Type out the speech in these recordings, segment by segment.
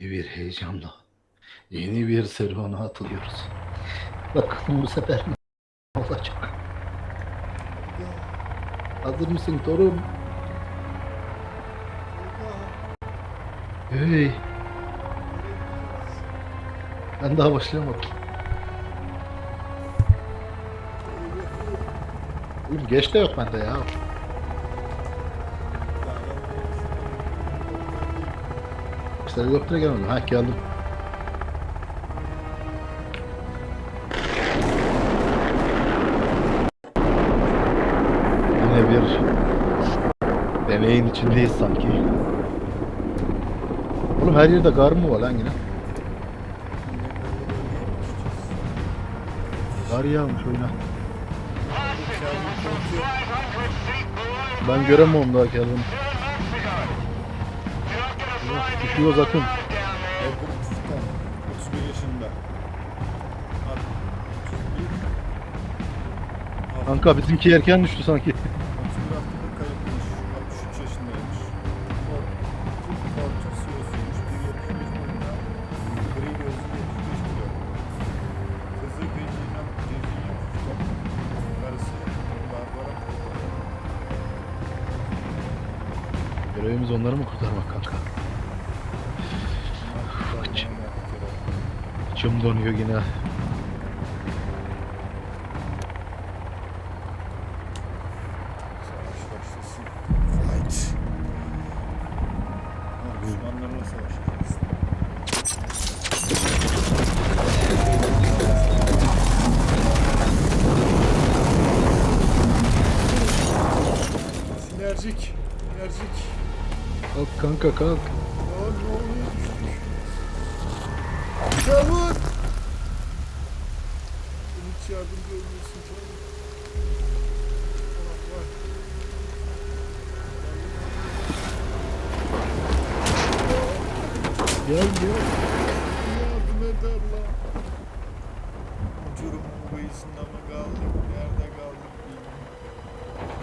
Yeni bir heyecanla, yeni bir serüvana atılıyoruz. Bakalım bu sefer ne olacak? Hazır mısın torun? Hey, ben daha başlayamadım. Oğlum geç de yok bende ya. İşte helikoptere gelmedim. Ha geldim. Yine bir deneyin içindeyiz sanki. Oğlum her yerde gar mı var lan yine? Gar yağmış oyuna. Ben göremem daha kendimi. Düşüyor zaten. Ergun Furkan, 31 yaşında. Abi, 31. Kanka bizimki erken düştü sanki. 31 haftadır kayıpmış. 63 yaşındaymış. Ford, Ford'un CEO'suymuş. 1.71 boyunda. Gri gözlü 75 kilo. Kızı Virginia, Virginia Furkan. Karısı Barbara Furkan. Görevimiz onları mı kurtarmak kanka? İçim donuyor yine. Sinerjik. Sinerjik. Kalk kanka kalk. Gel gel. Yardım et Allah. Uçurumun kıyısında mı kaldık? Nerede kaldık bilmiyorum.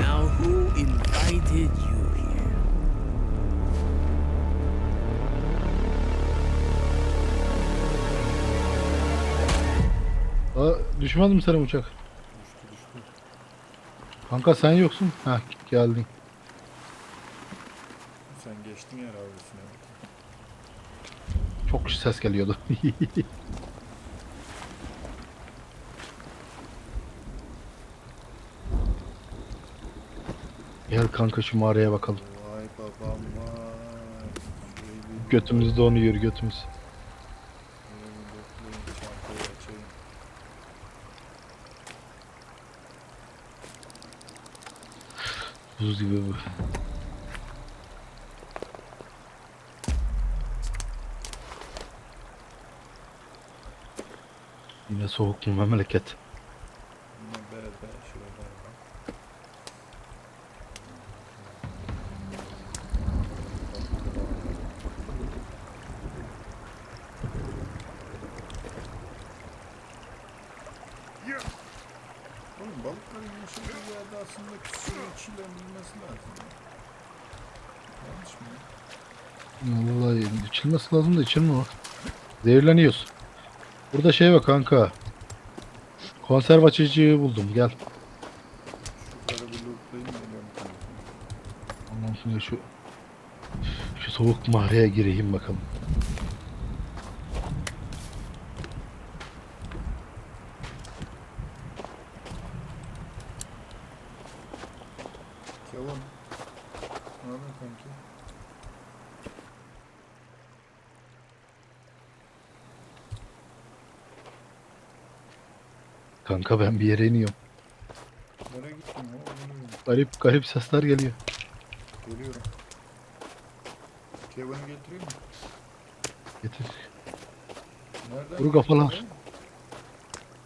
Now, who invited you Aa, düşmedi mi senin uçak? Düştü düştü. Kanka sen yoksun. Ha geldin. Sen geçtin herhalde üstüne. Çok ses geliyordu. Gel kanka şu mağaraya bakalım. Vay babam vay. Şurayı bir Götümüz donuyor götümüz. Buz gibi bu. Yine soğuk bir memleket. Yine bebe şurada bak. Oğlum balıkların yaşadığı yerde aslında suyun çilenilmesi lazım. ya. Yanlış mı? ya? İçilmesi lazım da içilmiyor. Zehirleniyoruz. Burada şey var kanka. Konserve açıcıyı buldum gel. Bir lootlayayım. Ondan sonra şu şu soğuk mağaraya gireyim bakalım. Kevin. Ne haber kanki? Kanka ben bir yere iniyorum. Nereye gittin ya? Bilmiyorum. Garip garip sesler geliyor. Geliyorum. Kevin'i getireyim mi? Getir. Nereden? Kuru kafalar.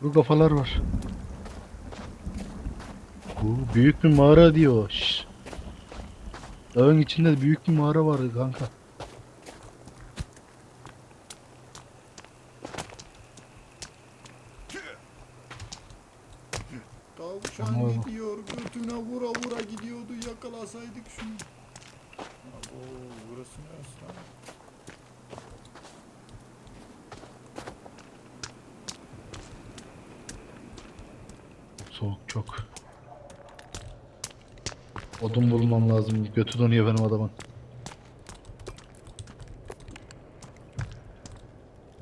Kuru kafalar var. Bu büyük bir mağara diyor. Şşş. Dağın içinde büyük bir mağara vardı kanka. Tavşan Ama- gidiyor götüne vura vura gidiyordu yakalasaydık şunu. Abo burası neresi lan? Soğuk çok. Odun bulmam lazım. Götü donuyor benim adamın.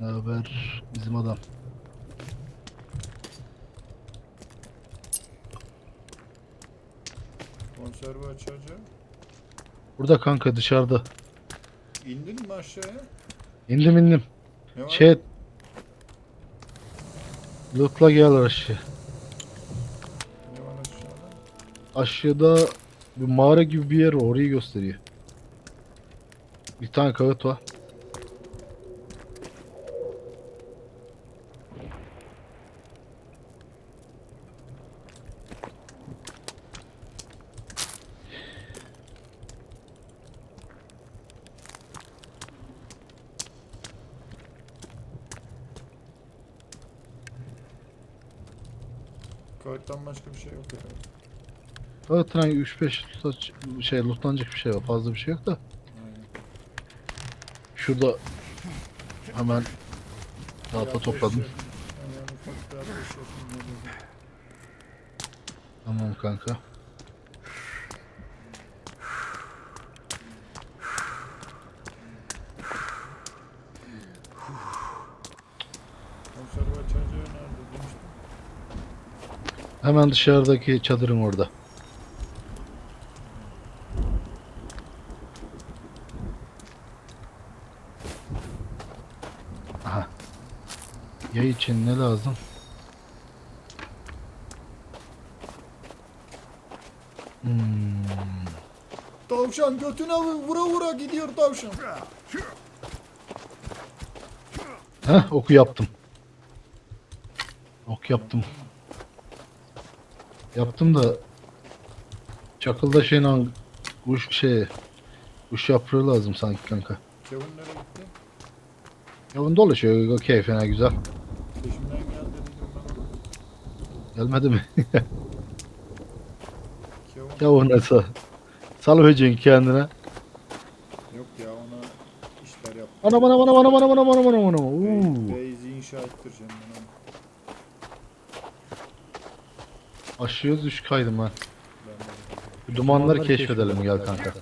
Ne haber bizim adam? Konserve açacağım. Burada kanka dışarıda. İndin mi aşağıya? İndim indim. Ne var? Şey... Lootla gel aşağı. Ne var aşağıda? Aşağıda bir mağara gibi bir yer orayı gösteriyor. Bir tane kağıt var. Kayıttan başka bir şey yok herhalde. Evet tren 3-5 tutaç şey lootlanacak bir şey var. Fazla bir şey yok da. Şurada hemen Rafa topladım. Tamam kanka. Hemen dışarıdaki çadırın orada. İçin ne lazım? Hmm. Tavşan götüne vura vura gidiyor tavşan. Heh oku yaptım. Ok yaptım. Yaptım da çakılda şeyle kuş şey kuş yaprağı lazım sanki kanka. Kevin nereye gitti? Yavun dolaşıyor keyfine güzel. Peşimden gel dedim bana. Gelmedi mi? Kevin Yavun nasıl? Salıvereceksin kendine. yok ya ona işler yap. Ana bana bana bana bana bana bana bana bana. Beyzi inşa ettireceğim ona. Aşağıya düş kaydım de. Bu Dumanları keşfedelim gel kanka.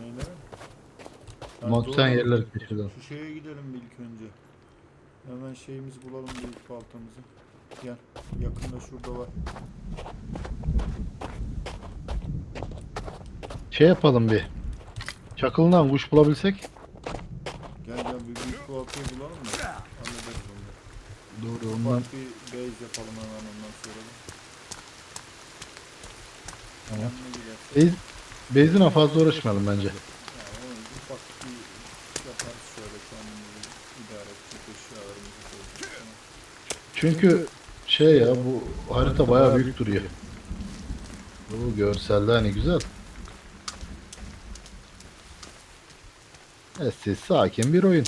Neyle? Ha, Mahkusen doğru. yerleri keşfedelim. Şu şeye gidelim bir ilk önce. Hemen şeyimizi bulalım büyük baltamızı. Gel. Yakında şurada var. Şey yapalım bir. Çakılından kuş bulabilsek. Gel gel bir büyük baltayı bulalım da. Hallederiz onları. Doğru ondan. Ufak bir base yapalım hemen ondan sonra da. Tamam. Yanına. Bez, bezine fazla uğraşmayalım bence. Ya onu ufak bir yaparız şöyle kendimizi idare edecek eşyalarımızı koyduk. Tamam. Çünkü şey ya bu harita bayağı büyük duruyor. Bu görselde hani güzel. Sessiz sakin bir oyun.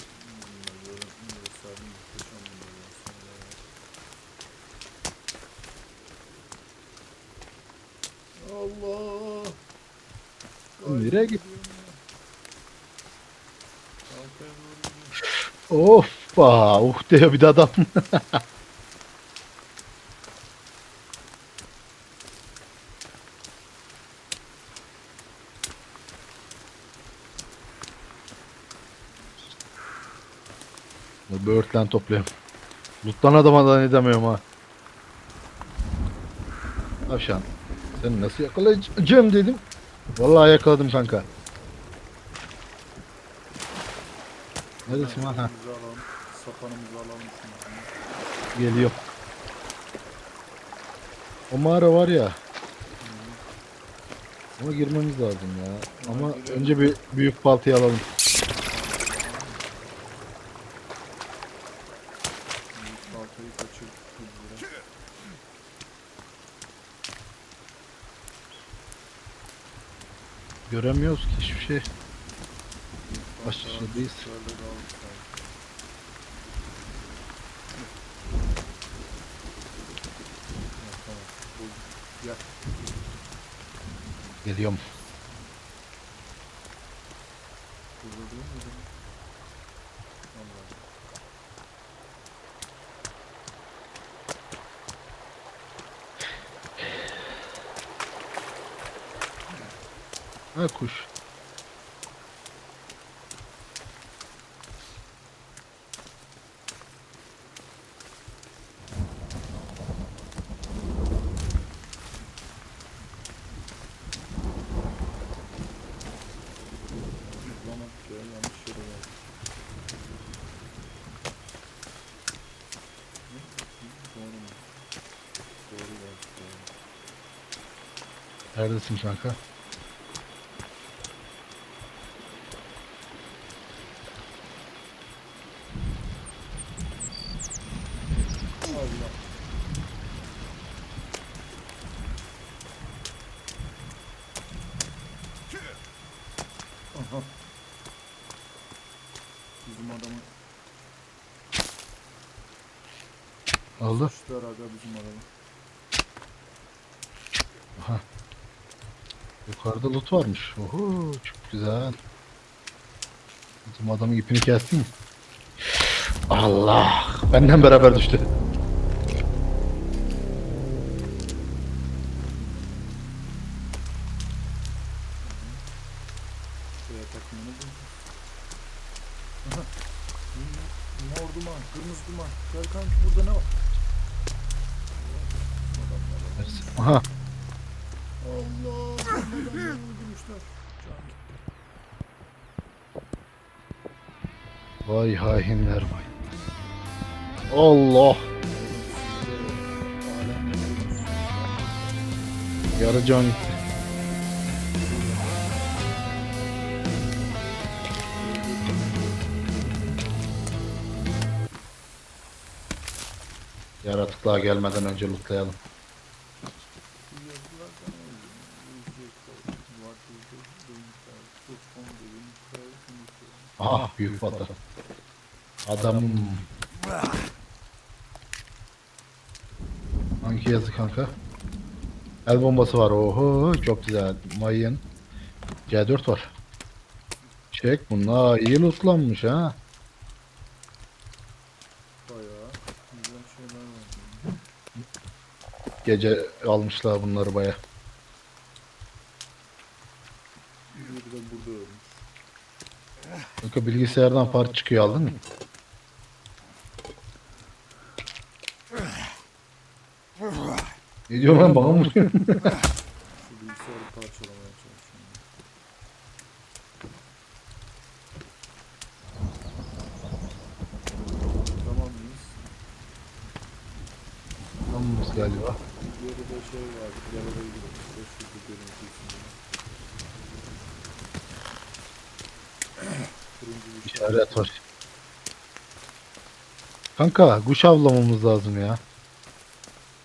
Allah! Nereye git-. Hoppa! Uh diyor bir adam. Böğürtlen topluyorum. Lootlan adama da ne demiyorum ha. Tavşan. Seni nasıl yakalayacağım dedim. Vallahi yakaladım kanka. Neredesin lan ha? Alalım. Sapanımızı alalım. Geliyor. O mağara var ya. Ama girmemiz lazım ya. Ama önce bir büyük baltayı alalım. Büyük baltayı kaçırdık biz biraz. Göremiyoruz ki hiçbir şey. Aşağıdayız. Şöyle de aldık sanki. Ha, Tamam. Buldum. Gel. Geliyorum. Burada değil miydi? Allah Allah. Ha kuş. Zıplamak ya yanlış yere geldi. Ne? Doğru mu? Doğru geldi. Doğru. Neredesin kanka? Aldı. Kuşlar aga bizim adamı. Yukarıda loot varmış. Oho çok güzel. Bizim adamın ipini kestin mi? Allah! Benden beraber düştü. Aha. Mor duman, kırmızı duman. Gel kanki burada ne var? Var. Aha vay hainler vay. Allah! Yarı can gitti. Yaratıklığa gelmeden önce lootlayalım. Aha büyük patla. Adamım. Hangi yazı kanka? El bombası var. Oho çok güzel. Mayın. C4 var. Çek bunlar iyi lootlanmış ha. Bayağı güzel şeyler var. Gece almışlar bunları baya. Biri de burada ölmüş. Kanka bilgisayardan parça çıkıyor aldın mı? Ne diyorsun lan bana mı? vuruyorsun? Şu bilgisayarı parçalamaya çalışıyorum. Tamam mıyız? Tamamız galiba. Geride şey var. Yarada gidelim. Şurada görüntüsünde. İşaret var. Kanka kuş avlamamız lazım ya.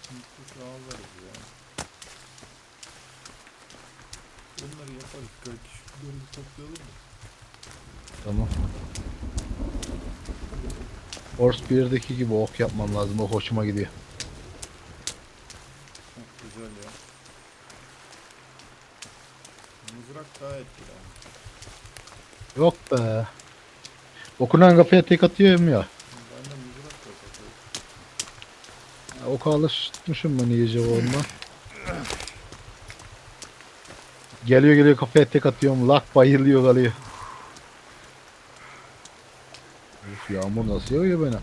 Kuş ağlarız ya. Yaparız. Şu bölümü toplayalım mı? Tamam. Horse 1'deki gibi ok yapmam lazım. O hoşuma gidiyor. Çok güzel ya. Mızrak daha etkili. Yok be. Okunan kapıya tek atıyorum ya. Ben de mızrak da satarım. Oka alışmışım ben iyice ondan. Geliyor geliyor kafaya tek atıyorum. Lak bayılıyor kalıyor. Uf yağmur nasıl yağıyor bana.